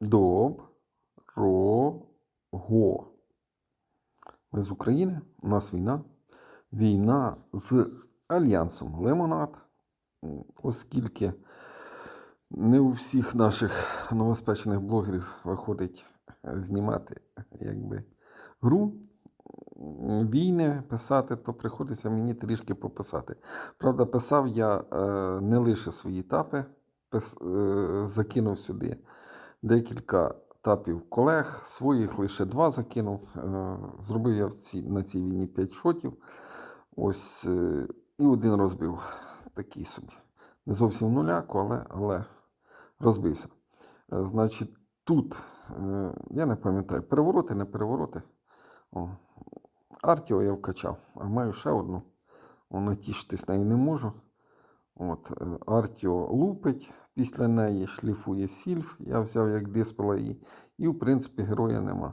Доброго. Ми з України, у нас війна. Війна з Альянсом Лимонад, оскільки не у всіх наших новоспечених блогерів виходить знімати якби, гру. Війни писати, то приходиться мені трішки пописати. Правда, писав я е, не лише свої тапи, е, закинув сюди декілька тапів колег, своїх лише два закинув. Е, Зробив я на цій війні 5 шотів. Ось е, і один розбив такий собі. Не зовсім нуляку, але, але розбився. Е, Значить, тут, я не пам'ятаю, перевороти, не перевороти. О, Артіо я вкачав, а маю ще одну. Натішитись нею не можу. От, е, Артіо лупить, після неї шліфує сільф. Я взяв як диспела її. І, в принципі, героя нема.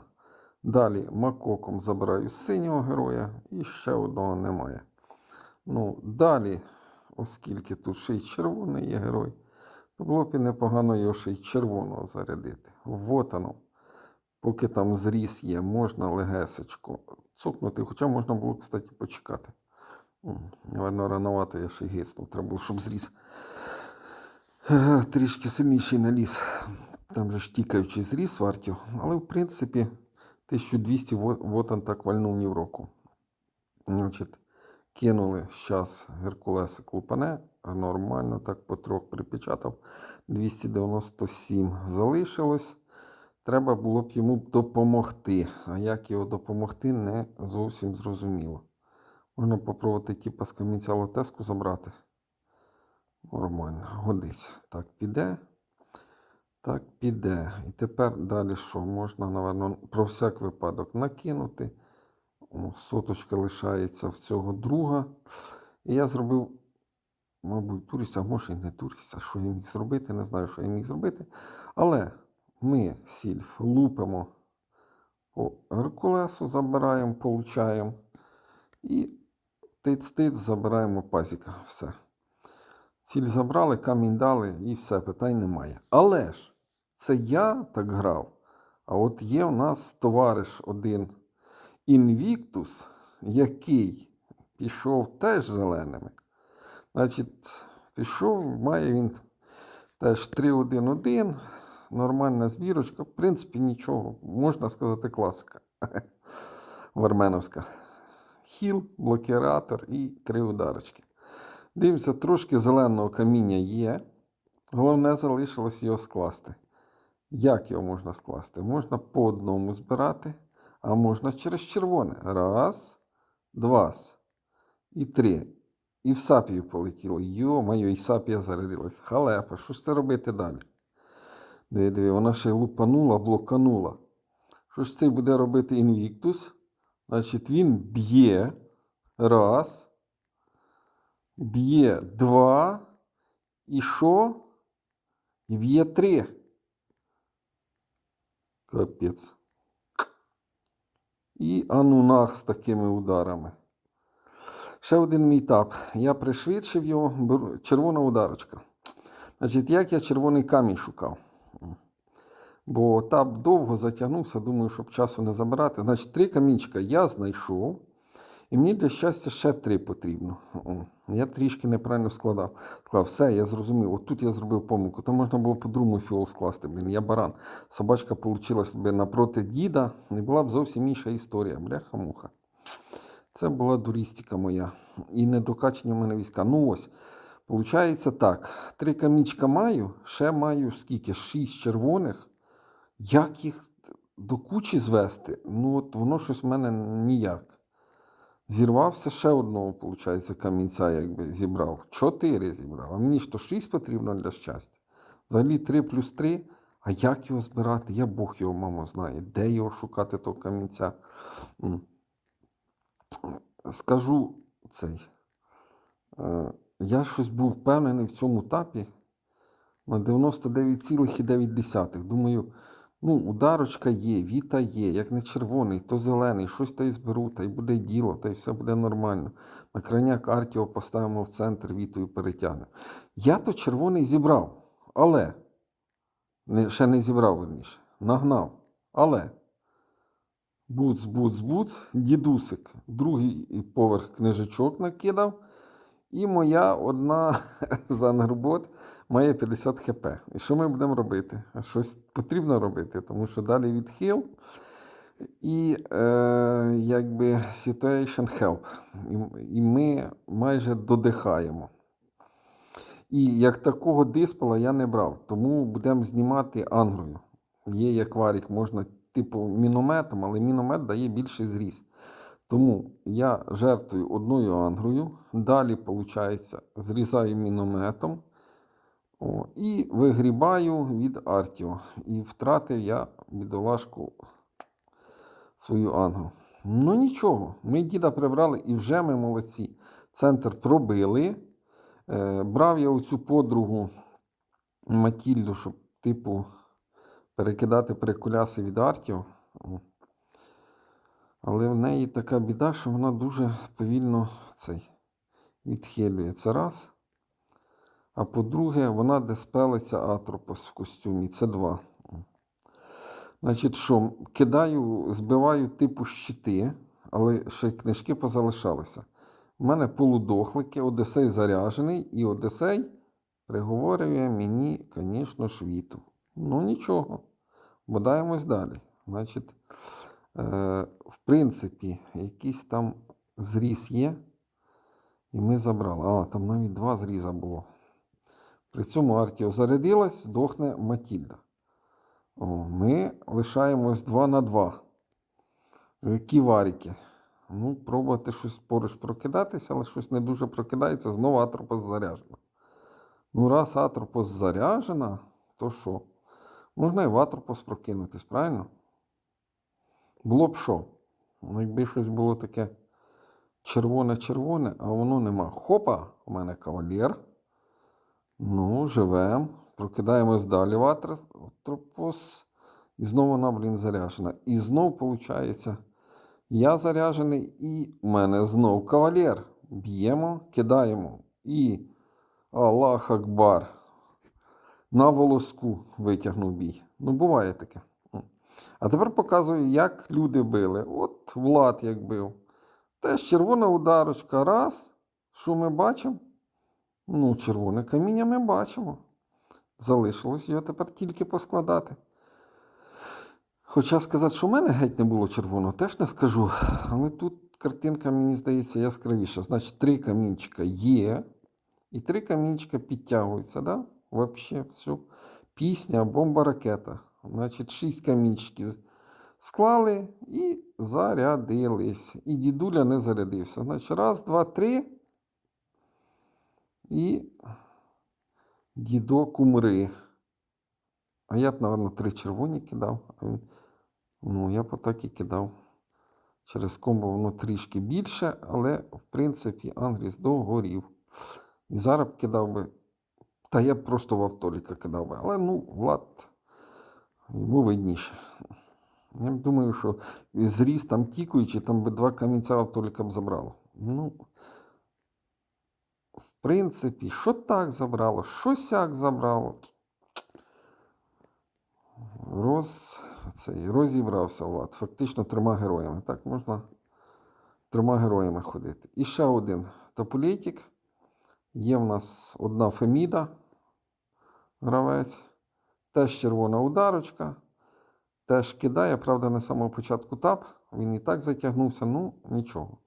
Далі макоком забираю синього героя і ще одного немає. Ну, далі, оскільки тут ще й червоний є герой, то було б і непогано його ще й червоного зарядити. Вот оно. Поки там зріс є, можна легесечко цукнути. Хоча можна було, кстати, почекати. Наверно, рановато я ще й. Треба було, щоб зріс трішки сильніший наліз. Там же ж тікаючи зріс вартів. Але, в принципі, 1200 вот, он так вальнув ні в року. Значить, кинули зараз Геркулеса клупане, а нормально так по трьох припечатав. 297 залишилось. Треба було б йому допомогти. А як його допомогти, не зовсім зрозуміло. Можна попробувати типа з камінця лотеску забрати. Нормально, годиться. Так піде. Так піде. І тепер далі що? Можна, напевно, про всяк випадок накинути. О, соточка лишається в цього друга. І я зробив, мабуть, турість, а може і не турість. А що я міг зробити? Не знаю, що я міг зробити. Але ми сільф лупимо по Геркулесу, забираємо, получаємо. І тиць-тиць, забираємо пазіка. Все. Ціль забрали, камінь дали і все, питань немає. Але ж це я так грав. А от є в нас товариш один Інвіктус, який пішов теж зеленими. Значить, пішов, має він теж 3-1-1, нормальна збірочка. В принципі, нічого, можна сказати, класика. Варменовська. Хіл, блокіратор і три ударочки. Дивимося, трошки зеленого каміння є. Головне залишилось його скласти. Як його можна скласти? Можна по одному збирати, а можна через червоне. Раз, два і три. І в сапію полетіло. Йо-моє, і сапія зарядилась. Халепа, що ж це робити далі? Диви, диви, вона ще й лупанула, блоканула. Що ж це буде робити інвіктус? Значить, він б'є. Раз. Б'є два. І що? І б'є три. Капець. І анунах з такими ударами. Ще один мій тап. Я пришвидшив його. Червона ударочка. Значить, як я червоний камінь шукав. Бо тап довго затягнувся, думаю, щоб часу не забирати. Значить, три камінчика я знайшов. І мені для щастя ще три потрібно. Я трішки неправильно складав. Сказав, все, я зрозумів. От тут я зробив помилку. Там можна було по-другому фіол скласти. Блін, я баран. Собачка получилась би напроти діда. Не була б зовсім інша історія. Бляха-муха. Це була дурістика моя. І недокачення в мене війська. Ну ось. Получається так. Три камічка маю, ще маю скільки? Шість червоних. Як їх до кучі звести? Ну, от воно щось в мене ніяк. Зірвався ще одного, виходить, камінця, якби зібрав. Чотири зібрав. А мені ж то шість потрібно для щастя. Взагалі три плюс три. А як його збирати? Я Бог його, мамо, знає. Де його шукати того камінця? Скажу цей. Е, Я щось був впевнений в цьому тапі на 99,9. Думаю, ну, ударочка є, віта є, як не червоний, то зелений, щось та й зберу, та й буде діло, та й все буде нормально. На крайняк Артіо поставимо в центр вітою перетягнемо. Я то червоний зібрав, але Не, ще не зібрав верніше. Нагнав. Але буц, буц, буц, дідусик, другий поверх книжечок накидав. І моя одна з ангробот має 50 хп. І що ми будемо робити? Щось потрібно робити, тому що далі відхил і е, якби situation help. І, і ми майже додихаємо. І як такого диспела я не брав, тому будемо знімати ангрою. Є як варік, можна типу мінометом, але міномет дає більший зріз. Тому я жертвую одною ангрою, далі, виходить, зрізаю мінометом о, і вигрібаю від Артіо. І втратив я бідолашку свою ангру. Ну нічого, ми діда прибрали і вже ми молодці. Центр пробили. Е, брав я оцю подругу Матільду, щоб, типу, перекидати перекуляси від Артіо. Але в неї така біда, що вона дуже повільно цей відхилює. Це раз. А по-друге, вона диспелиться атропос в костюмі. Це два. Значить, що, кидаю, збиваю типу щити, але ще книжки позалишалися. У мене полудохлики, Одесей заряжений, і Одесей приговорює мені, звісно, швіту. Ну нічого, бодаємось далі. Значить, е, в принципі, якийсь там зріз є. І ми забрали. А, там навіть два зріза було. При цьому Артіо зарядилась, дохне Матільда. Ми лишаємось 2 на 2. Які варіки. Ну, пробувати щось поруч прокидатися, але щось не дуже прокидається, знову атропос заряджена. Ну, раз атропос заряджена, то що? Можна і в атропос прокинутись, правильно? Було б що? Ну, якби щось було таке червоне-червоне, а воно нема. Хопа, у мене кавалер. Ну, живем. Прокидаємось далі в атропос. І знову вона, блін, заряджена. І знов, виходить. Я заряджений, і в мене знов кавалер. Б'ємо, кидаємо. І Аллах Акбар. На волоску витягнув бій. Ну, буває таке. А тепер показую, як люди били. От Влад як бив. Теж червона ударочка. Раз. Що ми бачимо? Ну, червоне каміння ми бачимо. Залишилось його тепер тільки поскладати. Хоча сказати, що в мене геть не було червоного, теж не скажу. Але тут картинка, мені здається, яскравіша. Значить, три камінчика є. І три камінчика підтягуються, да? Вообще, все. Пісня, бомба, ракета. Значить, шість камінчиків склали і зарядились. І дідуля не зарядився. Значить, раз, два, три. І дідок умри. А я б, напевно, три червоні кидав. Ну, я б так і кидав. Через комбо воно трішки більше, але, в принципі, Ангріс догорів. І зараз б кидав би. Та я б просто в автоліка кидав би. Але ну, Влад йому видніше. Я думаю, що зріс там тікуючи, там би два камінця автоліка б забрало. Ну, принципі, що так забрало, що сяк забрало. Роз, цей, розібрався Влад. Фактично трьома героями. Так, можна трьома героями ходити. І ще один тополітик. Є в нас одна Феміда, гравець. Теж червона ударочка. Теж кидає, правда, на самому початку тап. Він і так затягнувся, ну нічого.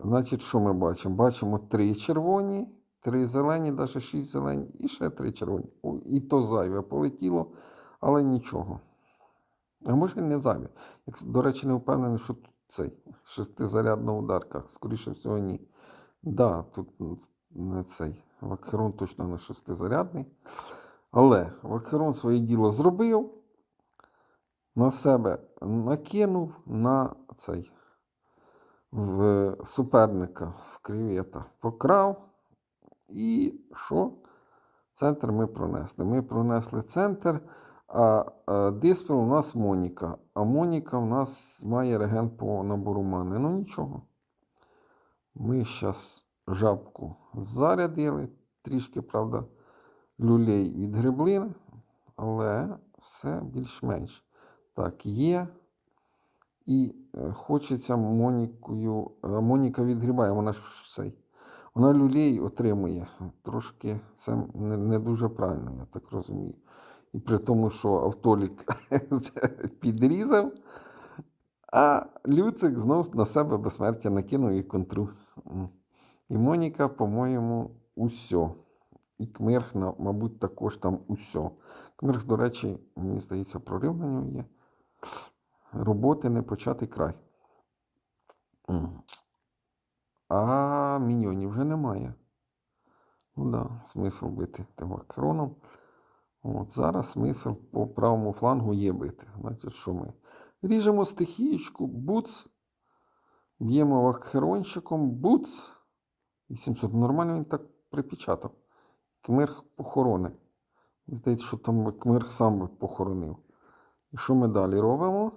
Значить, що ми бачимо? Бачимо три червоні, три зелені, навіть шість зелені, і ще три червоні. І то зайве полетіло, але нічого. А може не зайве. Як, до речі, не впевнений, що тут цей шестизарядна ударка. Скоріше всього, ні. Да, тут не цей. Вакхерон точно не шестизарядний. Але Вакхерон своє діло зробив. На себе накинув на цей в суперника в кревета покрав. І що? Центр ми пронесли. Ми пронесли центр, а, диспел у нас Моніка. А Моніка у нас має реген по набору мани. Ну нічого. Ми зараз жабку зарядили. Трішки, правда, люлей від відгребли. але все більш-менш. Так, є. І е, хочеться Монікою. е, Моніка відгрібає, вона ж цей. Вона люлей отримує. Трошки це не, не дуже правильно, я так розумію. І при тому, що автолік підрізав, а Люцик знов на себе безсмертя накинув і контру. І Моніка, по-моєму, усьо. І Кмирх, мабуть, також там усьо. Кмирх, до речі, мені здається, прорив на нього є. Роботи не початий край. А міньйонів вже немає. Ну да, смисл бити Тевакроном. От зараз смисл по правому флангу є бити. Значить, що ми? Ріжемо стихієчку, буц. Б'ємо вакхерончиком, буц. 800. Нормально він так припечатав. Кмирх похорони. Здається, що там Кмирх сам би похоронив. І що ми далі робимо?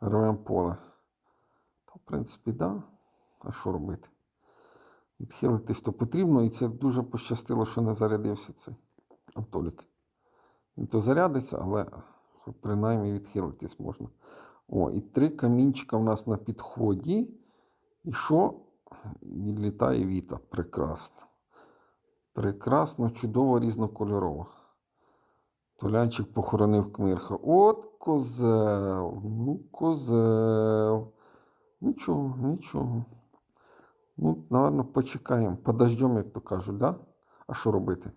Рвемо поле. Та, в принципі, да. А що робити? Відхилитись то потрібно, і це дуже пощастило, що не зарядився цей автолік. Він то зарядиться, але принаймні відхилитись можна. О, і три камінчика в нас на підході. І що? Відлітає Віта. Прекрасно. Прекрасно, чудово, різнокольорово. Толянчик похоронив Кмирха. От козел. Ну, козел. Нічого, нічого. Ну, напевно, почекаємо. Подождемо, як то кажуть, да? А що робити?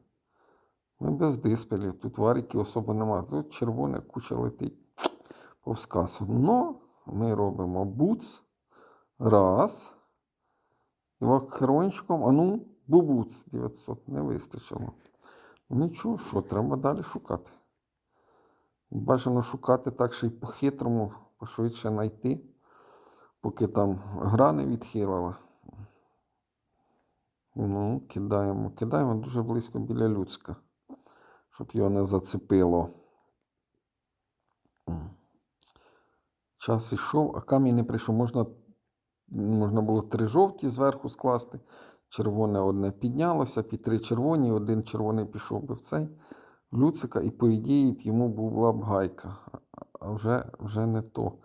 Ми без диспелів. Тут варіків особо немає. Тут червона куча летить повз касу. Но ми робимо буц. Раз. І вакхерончиком, а ну, бубуц 900. Не вистачило. Нічого, що, треба далі шукати. Бажано шукати так, що й по-хитрому, пошвидше знайти, поки там гра не відхилила. Ну, кидаємо, кидаємо дуже близько біля Люцька, щоб його не зацепило. Час ішов, а камінь не прийшов. Можна, можна було три жовті зверху скласти. Червоне одне піднялося, під три червоні, один червоний пішов би в цей Люцика, і по ідеї йому була б гайка. А- вже, вже не то.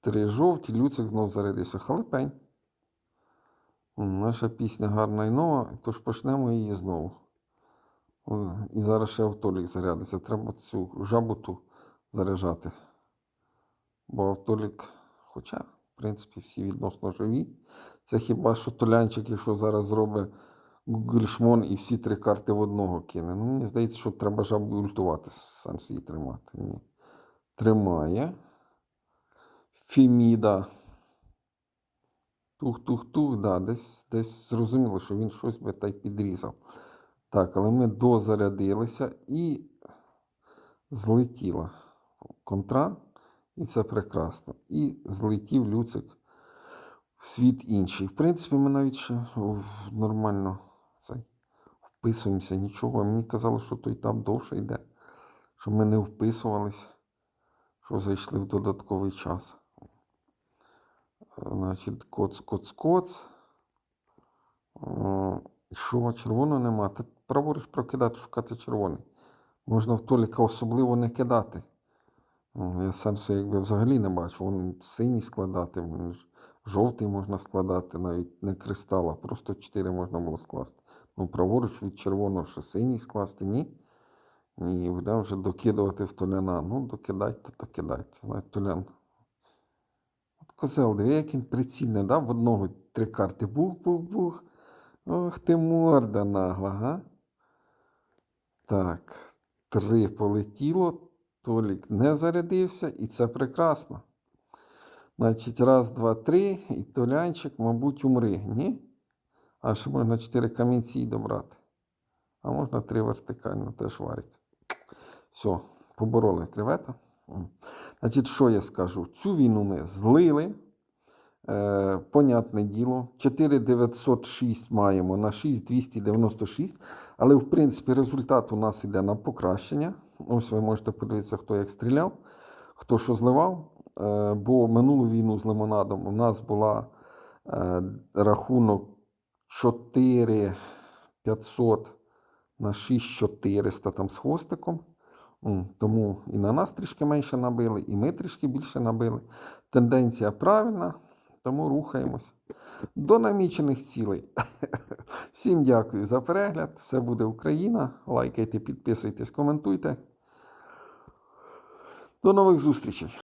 Три жовті, Люцик знов зарядився. Халепень. Наша пісня гарна і нова, тож почнемо її знову. І зараз ще автолік зарядиться. Треба цю жабу ту заряджати. Бо автолік, хоча, в принципі, всі відносно живі. Це хіба що Толянчик, якщо зараз зробить Google Шмон і всі три карти в одного кине. Ну, мені здається, що треба жабу ультувати, сенс її тримати. Ні. Тримає. Фіміда. Тух-тух-тух, да, десь, десь зрозуміло, що він щось би та й підрізав. Так, але ми дозарядилися і злетіла контра, і це прекрасно. І злетів Люцик світ інший. В принципі, ми навіть ще нормально цей, вписуємося, нічого. Мені казали, що той там довше йде, що ми не вписувалися, що зайшли в додатковий час. Значить, коц, коц, коц. Що червоного нема? Ти праворуч прокидати, шукати червоний. Можна в Толіка особливо не кидати. Я сенсу якби взагалі не бачу. Вон синій складати, вон ж- жовтий можна складати, навіть не кристал, а просто 4 можна було скласти. Ну, праворуч від червоного ще синій скласти, ні. Ні, будемо вже докидувати в Толяна. Ну, докидайте, то кидайте. Знаєте, Толян. От козел, диви, як він прицільно, да? В одного три карти. Бух-бух-бух. Ох ти морда нагла, га? Так, три полетіло. Толік не зарядився, і це прекрасно. Значить, раз, два, три, і Толянчик, мабуть, умри, ні? А ще можна чотири камінці добрати. А можна три вертикально, теж варик. Все, побороли кревета. Значить, що я скажу? Цю війну ми злили. Е, понятне діло. 4906 маємо на 6296. Але, в принципі, результат у нас йде на покращення. Ось ви можете подивитися, хто як стріляв, хто що зливав. Е, бо минулу війну з лимонадом у нас була е, рахунок 4500 на 6400 там з хвостиком. Тому і на нас трішки менше набили, і ми трішки більше набили. Тенденція правильна, тому рухаємось до намічених цілей. Всім дякую за перегляд. Все буде Україна. Лайкайте, підписуйтесь, коментуйте. До нових зустрічей!